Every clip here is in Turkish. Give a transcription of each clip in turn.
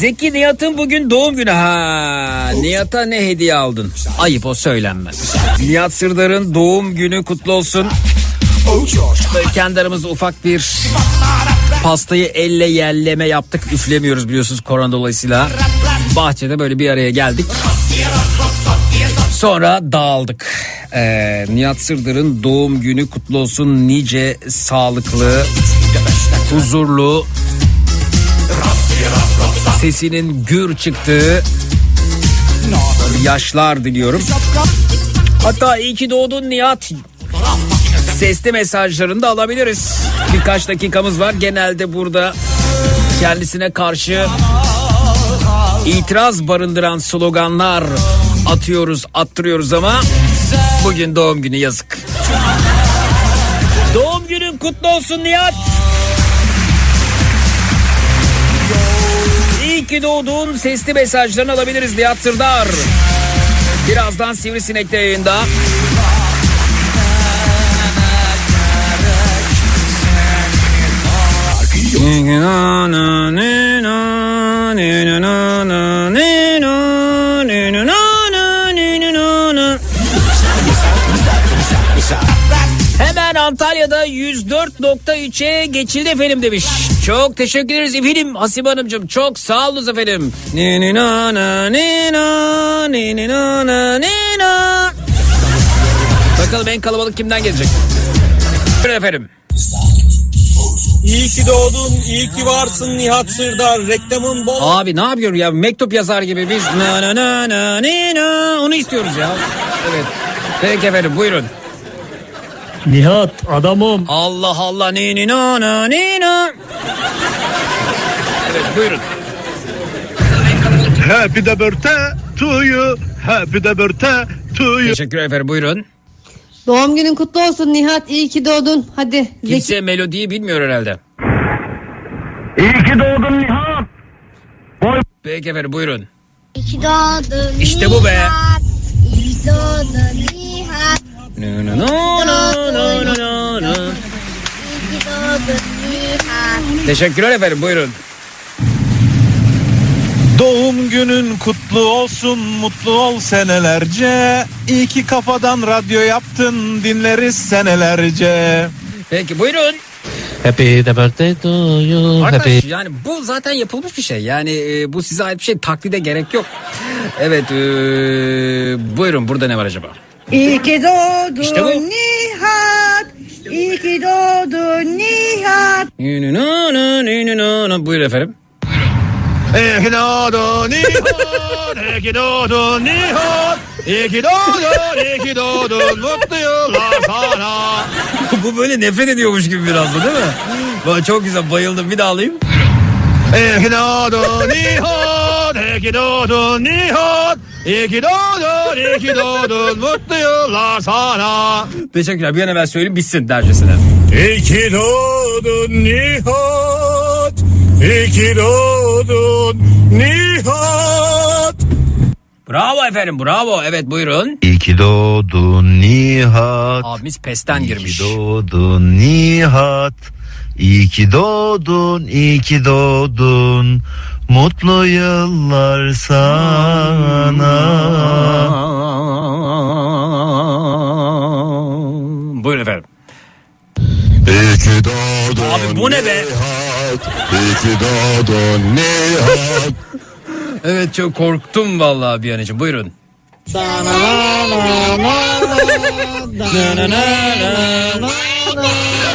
Zeki Nihat'ın bugün doğum günü. Ha, Nihat'a ne hediye aldın? Ayıp o söylenmez. Nihat Sırdar'ın doğum günü kutlu olsun. Kendi ufak bir pastayı elle yerleme yaptık. Üflemiyoruz biliyorsunuz korona dolayısıyla. Bahçede böyle bir araya geldik. Sonra dağıldık. Ee, Nihat Sırdar'ın doğum günü kutlu olsun. Nice sağlıklı, huzurlu, sesinin gür çıktığı yaşlar diliyorum. Hatta iyi ki doğdun Nihat. Sesli mesajlarını da alabiliriz. Birkaç dakikamız var. Genelde burada kendisine karşı itiraz barındıran sloganlar atıyoruz, attırıyoruz ama bugün doğum günü yazık. Doğum günün kutlu olsun Nihat. İyi ki doğdun sesli mesajlarını alabiliriz Nihat Sırdar. Birazdan Sivrisinek'te yayında. Hemen Antalya'da 104.3'e geçildi efendim demiş. Çok teşekkür ederiz efendim Hasibe Hanımcığım. Çok sağ olunuz efendim. Ni ni na na ni na ni ni na na ni na. Bakalım en kalabalık kimden gelecek? Buyurun efendim. İyi ki doğdun, iyi ki varsın Nihat Sırdar. Reklamın bol. Abi ne yapıyorum ya mektup yazar gibi biz na na na na ni na onu istiyoruz ya. Evet. Peki efendim buyurun. Nihat adamım. Allah Allah ni ni na. Evet buyurun. Happy the birthday to you. Happy the birthday to you. Teşekkür efendim buyurun. Doğum günün kutlu olsun Nihat. İyi ki doğdun. Hadi. Zeki. Kimse melodiyi bilmiyor herhalde. İyi ki doğdun Nihat. Peki efendim buyurun. İyi ki doğdun İşte bu be. Nihat. İyi ki doğdun Nihat. No, no, no, no, no, no. Teşekkürler efendim buyurun. Doğum günün kutlu olsun, mutlu ol senelerce. İyi ki kafadan radyo yaptın, dinleriz senelerce. Peki buyurun. Happy the birthday to you. Happy. Arkadaş yani bu zaten yapılmış bir şey. Yani e, bu size ait bir şey taklide gerek yok. Evet e, buyurun burada ne var acaba? İyi ki doğdun İşte bu. Nihat. İyi ki doğdun Nihat. Buyurun efendim. İyi ki doğdun Nihat. İyi ki doğdun Nihat. İyi ki doğdun, iyi ki doğdun. Mutlu yıllar sana. bu böyle nefret ediyormuş gibi biraz da değil mi? Çok güzel bayıldım bir daha alayım. İyi ki doğdun Nihat. İyi ki doğdun Nihat. İyi ki doğdun, iyi ki doğdun. Mutlu yıllar sana. Teşekkürler bir an evvel söyleyeyim bitsin dercesine. İyi ki doğdun Nihat. İyi ki doğdun Nihat. Bravo efendim bravo evet buyurun. İyi ki doğdun Nihat. Abimiz pesten İyi girmiş. ki doğdun Nihat. İyi ki doğdun, iyi ki doğdun. Mutlu yıllar sana. Buyurun efendim. İyi ki doğdun Abi bu ne be? Nihat. İyi ki doğdun Nihat. Evet çok korktum vallahi bir an için buyurun.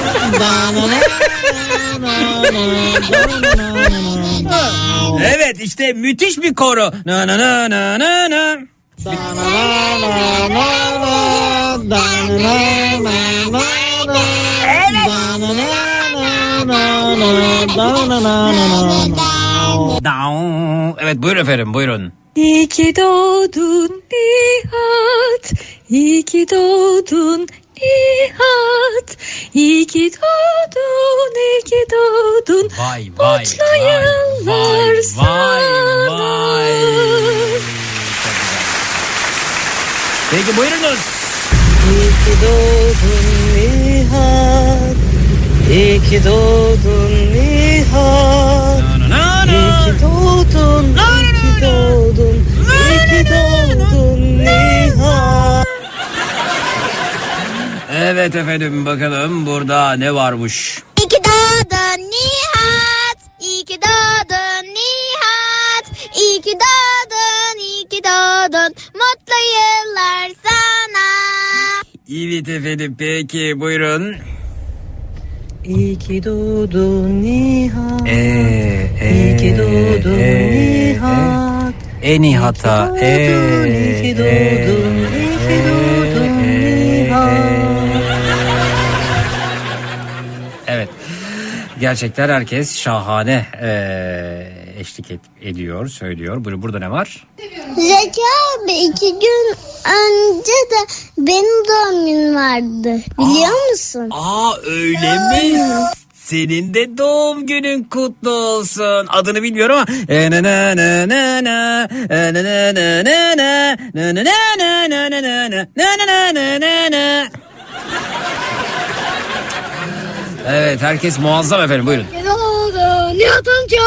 Na na na na. Evet işte müthiş bir koro. Na na na na na na. Down. Evet buyurun efendim buyurun. İyi ki doğdun Nihat. İyi ki doğdun Nihat. İyi ki doğdun, iyi ki doğdun. Vay vay Mutlu vay yıllar vay vay sana. vay. Peki buyurunuz. İyi ki doğdun Nihat. İyi ki doğdun Nihat. Na na na İyi na. ki doğdun Evet efendim bakalım burada ne varmış. İyi ki doğdun Nihat. İyi ki doğdun Nihat. İyi ki doğdun, iyi ki doğdun. Mutlu yıllar sana. Evet efendim peki buyurun. İyi ki doğdun Nihat. Ee, İyi ki doğdun ee, Nihat. E, e Nihat'a. E, İyi ki doğdun, iyi Gerçekten herkes şahane eee, eşlik et- ediyor, söylüyor. Burada, burada ne var? Zeki abi iki gün önce de benim doğum günüm vardı. Biliyor musun? Aa öyle mi? Senin de doğum günün kutlu olsun. Adını bilmiyorum ama. E, na, na, na, na, na, e, na, na, na, na, na, na, na, na, na, na, na, na, na, na, na, na, na, na. Evet herkes muazzam efendim buyurun. Doğdun Nihat amca.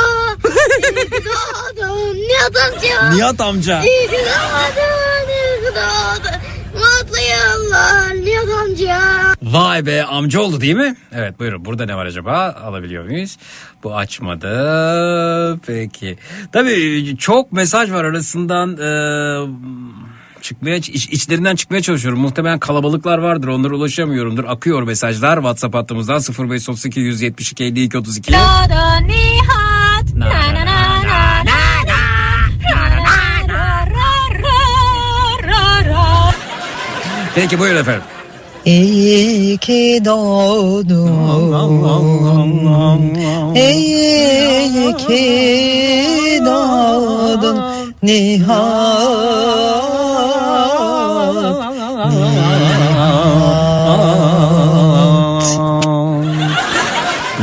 Doğdun Nihat amca. Nihat amca. İyi ki doğdun, iyi ki doğdun. Mutlu yıllar Nihat amca. Vay be amca oldu değil mi? Evet buyurun burada ne var acaba alabiliyor muyuz? Bu açmadı. Peki. Tabii çok mesaj var arasından eee, çıkmaya iç- içlerinden çıkmaya çalışıyorum. Muhtemelen kalabalıklar vardır onlara ulaşamıyorumdur. Akıyor mesajlar WhatsApp hattımızdan 0532 172 52 32. Doğdun Nihat. Na, na, na, na, na, Peki buyurun efendim. İyi ki doğdun. İyi ki doğdun. Nihat.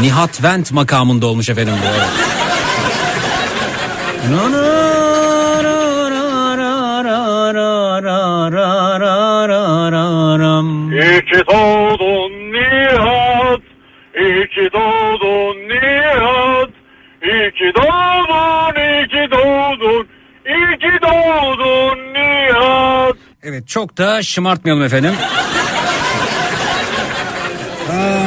Nihat Vent makamında olmuş efendim bu. Evet. İyi ki doğdun Nihat. İyi ki doğdun Nihat. İyi ki doğdun, iyi ki doğdun. İyi ki doğdun Nihat. Evet çok da şımartmayalım efendim. Aa,